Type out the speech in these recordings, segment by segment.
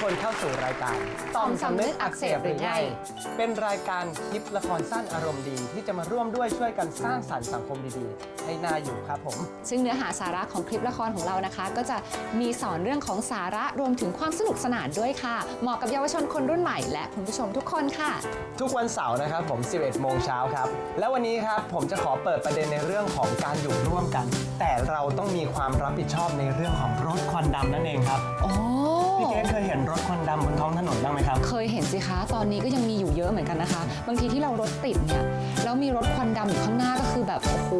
คนเข้าสู่รายการต่อมสำนึกอักเสบหรือไงเป็นรายการคลิปละครสั้นอารมณ์ดี ที่จะมาร่วมด้วยช่วยกันสร้างสรรค์สังคมดีๆ ให้น่าอยู่ครับผม ซึ่งเนื้อหาสาระของคลิปละครของเรานะคะ ก็จะมีสอนเรื่องของสาระรวมถึงความสนุกสนานด้วยค่ะ เหมาะกับเยาวชนคนรุ่นใหม่และคุณผู้ชมทุกคนค่ะ ทุกวันเสาร์นะครับผม 11 โมงเช้าครับ แล้ววันนี้ครับผมจะขอเปิดประเด็นในเรื่องของการอยู่ร่วมกัน แต่เราต้องมีความรับผิดชอบในเรื่องของรถควันดำนั่นเองครับ โอ้ พี่เกรซเคยเห็นรถควันดำบนท้องถนนบ้างไหมครับ เคยเห็นสิคะตอนนี้ก็ยังมีอยู่เยอะเหมือนกันนะคะ บางทีที่เรารถติดเนี่ยแล้วมีรถควันดำอยู่ข้างหน้าก็คือแบบโอ้โห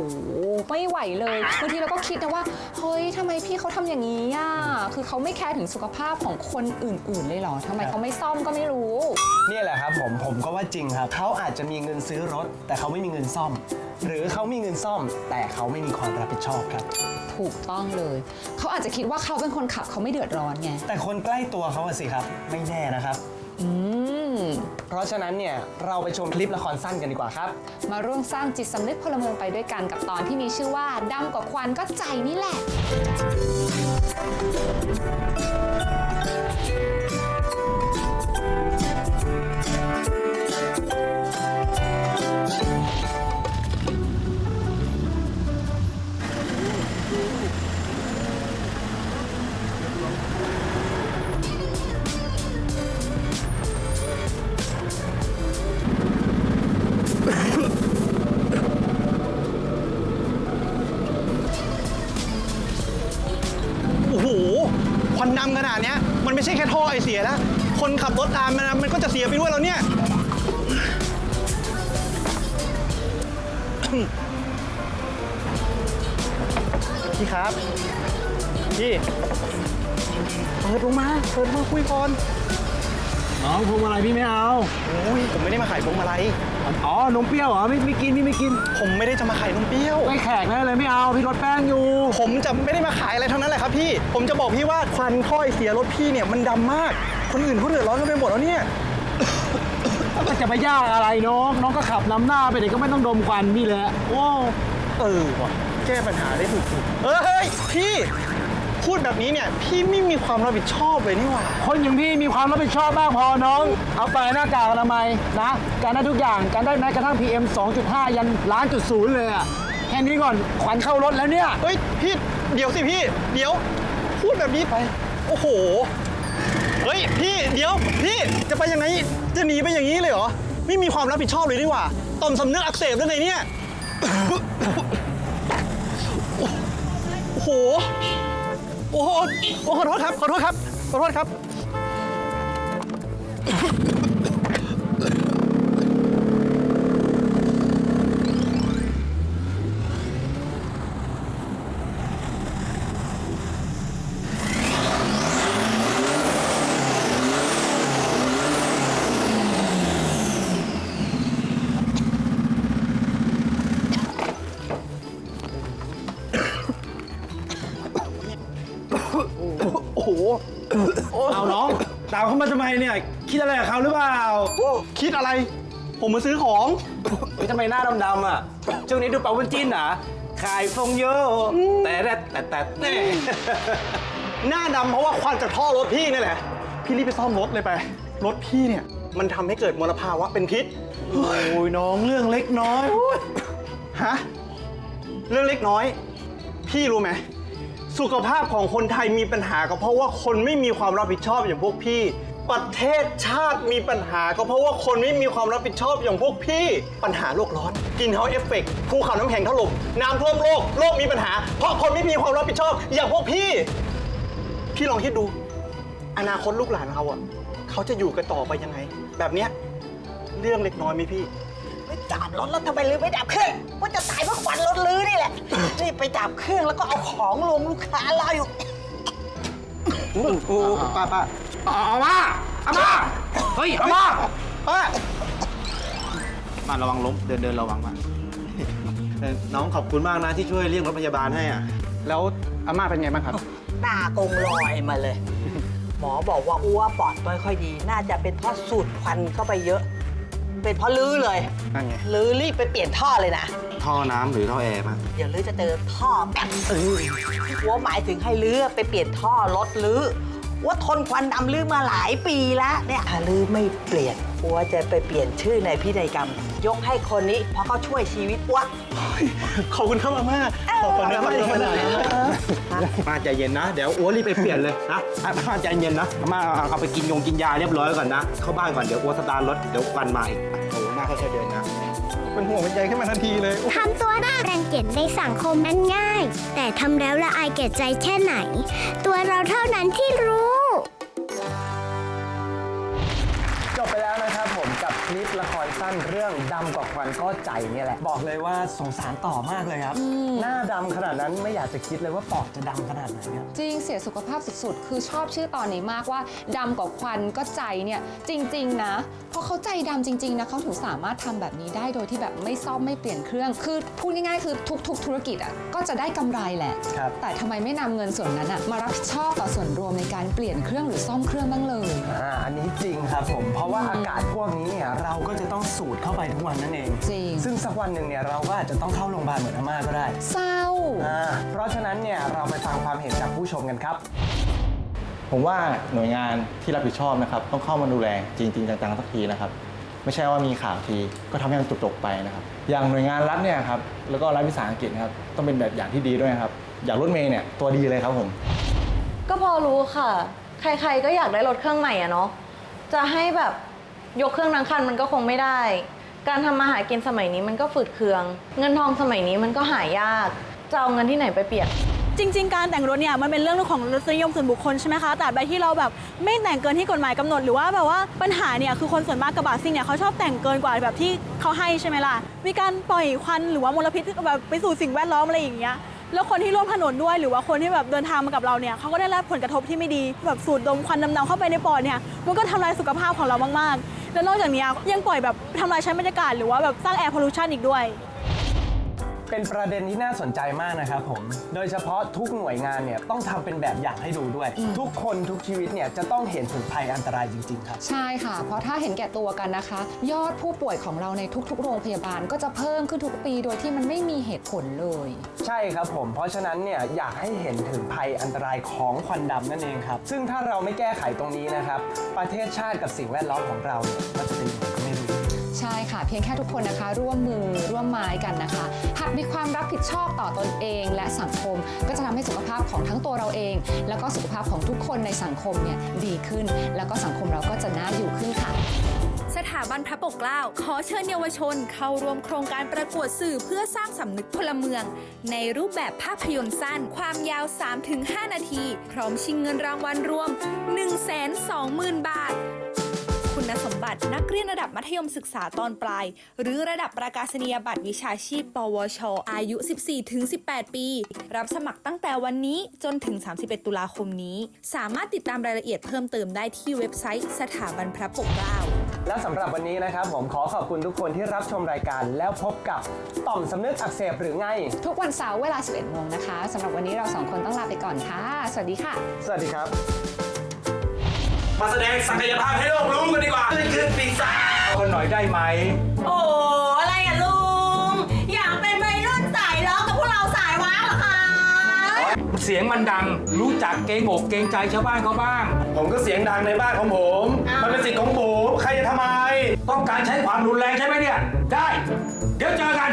ไม่ไหวเลยบางทีเราก็คิดนะว่าเฮ้ยทำไมพี่เขาทำอย่างนี้อะคือเขาไม่แคร์ถึงสุขภาพของคนอื่น ๆ เลยเหรอทำไมเขาไม่ซ่อมก็ไม่รู้นี่แหละครับผมผมก็ว่าจริงครับเขาอาจจะมีเงินซื้อรถ แต่เขาไม่มีเงินซ่อม หรือเขามีเงินซ่อม แต่เขาไม่มีความรับผิดชอบครับ ถูกต้องเลย เขาอาจจะคิดว่าเขาเป็นคนขับเขาไม่เดือดร้อนไง แต่คนใกล้ตัวเขาอะสิครับ ไม่แน่นะครับ อืม เพราะฉะนั้นเนี่ยเราไปชมคลิปละครสั้นกันดีกว่าครับ มาร่วมสร้างจิตสำนึกพลเมืองไปด้วยกันกับตอนที่มีชื่อว่าดำกว่าควันก็ใจนี่แหละ นี้ยมันไม่ใช่แค่ท่อไอเสียแล้ว คนขับรถตามมันมันก็จะเสียไปด้วยแล้วเนี่ย พี่ครับ พี่ เปิดลงมา เปิดมาคุยก่อน น้องพวงมาลัยพี่ไม่เอาโอ้ยผมไม่ได้มาขายพวงมาลัยอ๋อนมเปรี้ยวเหรอไม่ไม่กินพี่ไม่กิน ผมไม่ได้จะมาขายนมเปรี้ยวไม่แขกแน่เลยไม่เอาพี่รถแป้งอยู่ ผมจะไม่ได้มาขายอะไรทั้งนั้นแหละครับพี่ ผมจะบอกพี่ว่าควันท่อไอเสียรถพี่เนี่ยมันดำมาก คนอื่นเขาเดือดร้อนกันไปหมดแล้วเนี่ยมันจะไปยากอะไรน้องน้องก็ขับนำหน้าไปเด็กก็ไม่ต้องดมควันพี่แหละโอ้เออว่ะแก้ปัญหาได้ถูกๆเอ้ยเฮ้ยพี่ พูดแบบนี้เนี่ย พี่ไม่มีความรับผิดชอบเลยนี่หว่า คนอย่างพี่มีความรับผิดชอบบ้างพอน้อง เอาไปหน้ากากอนามัยนะ การได้ทุกอย่าง การได้แม้กระทั่ง PM 2.5 ยันล้านจุดศูนย์เลยอะแค่นี้ก่อนควันเข้ารถแล้วเนี่ย เฮ้ยพี่เดี๋ยวสิพี่ เดี๋ยว พูดแบบนี้ไป โอ้โห เฮ้ยพี่เดี๋ยวพี่จะไปยังไงจะหนีไปอย่างนี้เลยเหรอ ไม่มีความรับผิดชอบเลยนี่หว่าต่อมสำนึกอักเสบด้วยไงเนี่ย โอ้โห โอ้โหโอ้ขอโทษครับ ขอโทษครับ ขอโทษครับ ทำไมเนี่ย คิดอะไรกับเขาหรือเปล่าคิดอะไร ผมมาซื้อของ เฮ้ยทำไมหน้าดำๆอะ ช่วงนี้ดูเป่าวุ้นจิ้นเหรอขายฟงเยอะแต่แต่แต่แต่แต่ หน้าดำเพราะว่าควันจากท่อรถพี่นี่แหละ พี่รีบไปซ่อมรถเลยไป รถพี่เนี่ย มันทำให้เกิดมลภาวะเป็นพิษ โอ้ยน้องเรื่องเล็กน้อยฮะ เรื่องเล็กน้อย พี่รู้ไหม สุขภาพของคนไทยมีปัญหาก็เพราะว่าคนไม่มีความรับผิดชอบอย่างพวกพี่ ประเทศชาติมีปัญหา ก็เพราะว่าคนไม่มีความรับผิดชอบอย่างพวกพี่ ปัญหาโลกร้อนกินเฮาเอฟเฟกภูเขาน้ำแข็งถล่มน้ำท่วมโลก โลกมีปัญหา เพราะคนไม่มีความรับผิดชอบอย่างพวกพี่ พี่ลองคิดดู อนาคตลูกหลานเราอะเขาจะอยู่กันต่อไปยังไง แบบเนี้ยเรื่องเล็กน้อยไหมพี่ ไปจอดรถแล้วทำไมลืมไม่ดับเครื่องว่าจะตายเพราะควันรถลือนี่แหละ รีบไปดับเครื่องแล้วก็เอาของลงลูกค้ารออยู่โอ้โหป้า ป้าเอามาเอามาเฮ้ยเอามาป้ามาระวังล้มเดินเดินระวังมาเออน้องขอบคุณมากนะที่ช่วยเรียกรถพยาบาลให้อะ แล้วอาม่าเป็นไงบ้างครับหน้ากงลอยมาเลย หมอบอกว่าอ้วปอดไม่ค่อยดี น่าจะเป็นเพราะสูดควันเข้าไปเยอะ เป็นเพราะลื้อเลยนั่นไง ลื้อรีบไปเปลี่ยนท่อเลยนะ ท่อน้ำหรือท่อแอร์มาเดี๋ยวลื้อจะเจอท่อแบบอ้วหมายถึงให้ลื้อไปเปลี่ยนท่อรถลื้อ ว่าทนควันดำลือมาหลายปีแล้วเนี่ยถ้าลือไม่เปลี่ยนอัวจะไปเปลี่ยนชื่อในพินัยกรรม ยกให้คนนี้เพราะเขาช่วยชีวิตอัว ขอบคุณครับอาม่าขอบคุณนะมาขนาดนั้นมาใจเย็นนะ เดี๋ยวอ้วรีบไปเปลี่ยนเลยนะอาม่าใจเย็นนะอาม่าเอาไปกินยงกินยาเรียบร้อยก่อนนะ เข้าบ้านก่อนเดี๋ยวอ้วสตาร์ทรถเดี๋ยวควันมาอีกโอ้โหมาค่อยๆเดินนะเป็นห่วงเป็นใยขึ้นมาทันทีเลยทำตัวน่ารังเกียจในสังคมนั้นง่าย แต่ทำแล้วละอายแก่ใจแค่ไหน ตัวเราเท่านั้นที่รู้ ลิปละครสั้นเรื่องดำกว่าควันก็ใจเนี่ยแหละ บอกเลยว่าสงสารต่อมากเลยครับ หน้าดำขนาดนั้นไม่อยากจะคิดเลยว่าปอกจะดำขนาดไหนครับ จริงเสียสุขภาพสุดๆ คือชอบชื่อตอนนี้มากว่าดำกว่าควันก็ใจเนี่ยจริง ๆ นะ เพราะเขาใจดำจริง ๆ นะเขาถึงสามารถทำแบบนี้ได้โดยที่แบบไม่ซ่อมไม่เปลี่ยนเครื่อง คือพูดง่ายๆคือทุก ๆ ธุรกิจอะก็จะได้กำไรแหละ ครับ แต่ทำไมไม่นำเงินส่วนนั้นอะมารับผิดชอบต่อส่วนรวมในการเปลี่ยนเครื่องหรือซ่อมเครื่องบ้างเลย อ่าอันนี้จริงครับผม เพราะว่าอากาศพวกนี้เนี่ยเราก็จะต้องสูดเข้าไปทุกวันนั่นเอง จริง ซึ่งสักวันหนึ่งเนี่ยเราก็อาจจะต้องเข้าโรงพยาบาลเหมือนอาม่าก็ได้เศร้า อ่าเพราะฉะนั้นเนี่ยเราไปฟังความเห็นจากผู้ชมกันครับ ผมว่าหน่วยงานที่รับผิดชอบนะครับต้องเข้ามาดูแลจริงๆจังๆสักทีนะครับไม่ใช่ว่ามีข่าวทีก็ทำให้มันจบๆไปนะครับอย่างหน่วยงานรัฐเนี่ยครับแล้วก็รัฐวิสาหกิจนะครับต้องเป็นแบบอย่างที่ดีด้วยนะครับอย่างรถเมย์เนี่ยตัวดีเลยครับผม ก็พอรู้ค่ะ ใครๆก็อยากได้รถเครื่องใหม่อะเนาะ จะให้แบบ ยกเครื่องทั้งคันมันก็คงไม่ได้ การทำมาหากินสมัยนี้มันก็ฝืดเคือง เงินทองสมัยนี้มันก็หายาก จะเอาเงินที่ไหนไปเปียนจริง ๆ การแต่งรถเนี่ยมันเป็นเรื่องของรสนิยมส่วนบุคคลใช่ไหมคะแต่ใบที่เราแบบไม่แต่งเกินที่กฎหมายกำหนดหรือว่าแบบว่าปัญหาเนี่ยคือคนส่วนมากกระบะซิ่งเนี่ยเขาชอบแต่งเกินกว่าแบบที่เขาให้ใช่ไหมล่ะมีการปล่อยควันหรือว่ามลพิษแบบไปสู่สิ่งแวดล้อมอะไรอย่างเงี้ยแล้วคนที่ร่วมถนนด้วยหรือว่าคนที่แบบเดินทางมากับเราเนี่ยเขาก็ได้รับผลกระทบที่ไม่ดีแบบสูดดมควันดำๆเข้าไปในปอดเนี่ยมันก็ทำลายสุขภาพของเรามากๆ แล้วนอกจากนี้ยยังปล่อยแบบทำลายชั้นบรรยากาศหรือว่าแบบสร้างแอร์พอลูชันอีกด้วย เป็นประเด็นที่น่าสนใจมากนะครับผม โดยเฉพาะทุกหน่วยงานเนี่ยต้องทำเป็นแบบอย่างให้ดูด้วย ทุกคนทุกชีวิตเนี่ยจะต้องเห็นถึงภัยอันตรายจริง ๆ ครับ ใช่ค่ะ เพราะถ้าเห็นแก่ตัวกันนะคะ ยอดผู้ป่วยของเราในทุกๆ โรงพยาบาลก็จะเพิ่มขึ้นทุกปีโดยที่มันไม่มีเหตุผลเลย ใช่ครับผม เพราะฉะนั้นเนี่ยอยากให้เห็นถึงภัยอันตรายของควันดำนั่นเองครับ ซึ่งถ้าเราไม่แก้ไขตรงนี้นะครับ ประเทศชาติกับสิ่งแวดล้อมของเราเนี่ยก็จะเป็นยังไงก็ไม่รู้ใช่ค่ะ เพียงแค่ทุกคนนะคะ ร่วมมือร่วมไม้กันนะคะหากมีความรับผิดชอบต่อตนเอง และสังคมก็จะทำให้สุขภาพของทั้งตัวเราเอง แล้วก็สุขภาพของทุกคนในสังคมเนี่ยดีขึ้น แล้วก็สังคมเราก็จะน่าอยู่ขึ้นค่ะสถาบันพระปกเกล้าขอเชิญเยาวชนเข้าร่วมโครงการประกวดสื่อเพื่อสร้างสำนึกพลเมือง ในรูปแบบภาพยนตร์สั้น ความยาว 3-5 นาที พร้อมชิงเงินรางวัลรวม 120,000 บาท ณสมบัตินักเรียนระดับมัธยมศึกษาตอนปลาย หรือระดับประกาศนียบัตรวิชาชีพ ปวช อายุ 14-18 ปี รับสมัครตั้งแต่วันนี้จนถึง 31 ตุลาคมนี้ สามารถติดตามรายละเอียดเพิ่มเติมได้ที่เว็บไซต์สถาบันพระปกเกล้าและสำหรับวันนี้นะครับ ผมขอขอบคุณทุกคนที่รับชมรายการแล้วพบกับต่อมสำนึกอักเสบหรือไง ทุกวันเสาร์เวลา 11โมงนะคะสำหรับวันนี้เราสองคนต้องลาไปก่อนค่ะ สวัสดีค่ะ สวัสดีครับ มาแสดงศักยภาพให้โลกรู้กันดีกว่านี่คือปีศาจเอากันหน่อยได้ไหม โอ้อะไรอะลุง อยากเป็นวัยรุ่นสายล้อกับพวกเราสายว้าวเหรอคะเสียงมันดัง รู้จักเกรงอกเกรงใจชาวบ้านเขาบ้าง ผมก็เสียงดังในบ้านของผม มันเป็นสิทธิ์ของผม ใครจะทำไม ต้องการใช้ความรุนแรงใช่ไหมเนี่ย ได้ เดี๋ยวเจอกัน